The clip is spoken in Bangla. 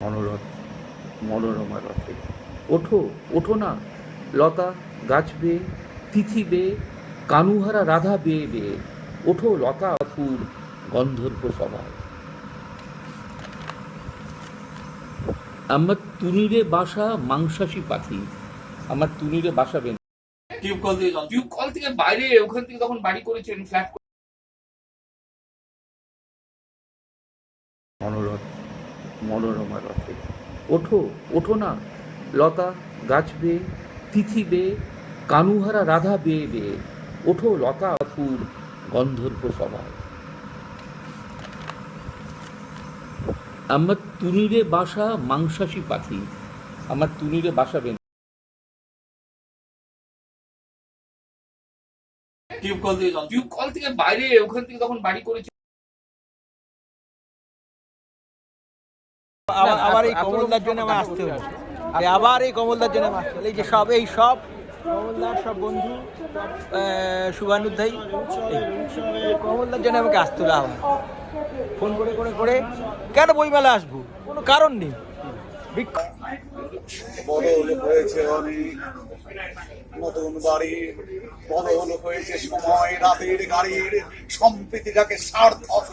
মনোরথ মনোরমা রথে ওঠো ওঠো না লতা গাছ বেয়ে তিথি বেয়ে কানুহারা রাধা বেয়ে বেয়ে। ওঠো লতা ফুল গন্ধর্ব সভায়। আমার তুনিরে বাসা মাংসাশী পাখি। আমার তুনিরে বাসা বেঁধে। টিউব কল দিয়ে টিউব থেকে বাইরে ওখান থেকে তখন বাড়ি করেছেন ফ্ল্যাট মনোরথ মনোরমা রথে। ওঠো ওঠো না, লতা, গাছ বেয়ে, তিথি বেয়ে, কানুহারা রাধা বেয়ে বেয়ে। ওঠো লতা ফুল গন্ধর্ব সভায়। আমার তুনিরে বাসা মাংসাশী পাখি, আমার তুনিরে বাসা বেঁধে। টিউব কল দিয়ে টিউব কল থেকে বাইরে, ওখান থেকে তখন বাড়ি করেছে। আবার আবার এই কমলদার জন্য আমার আসতে হলো আবার এই কমলদার জন্য আমার আসতে হলো এই যে সব এই সব কমলদার সব বন্ধু কমলদার জন্য আমাকে আসতে হলো আবার। ফোন করে করে করে কেন বইমেলা আসব? কোনো কারণ নেই। বদল হয়েছে অনেক। নতুন বাড়ি বদল হয়েছে সময় রাতের গাড়ির সম্প্রীতিটাকে সার্থক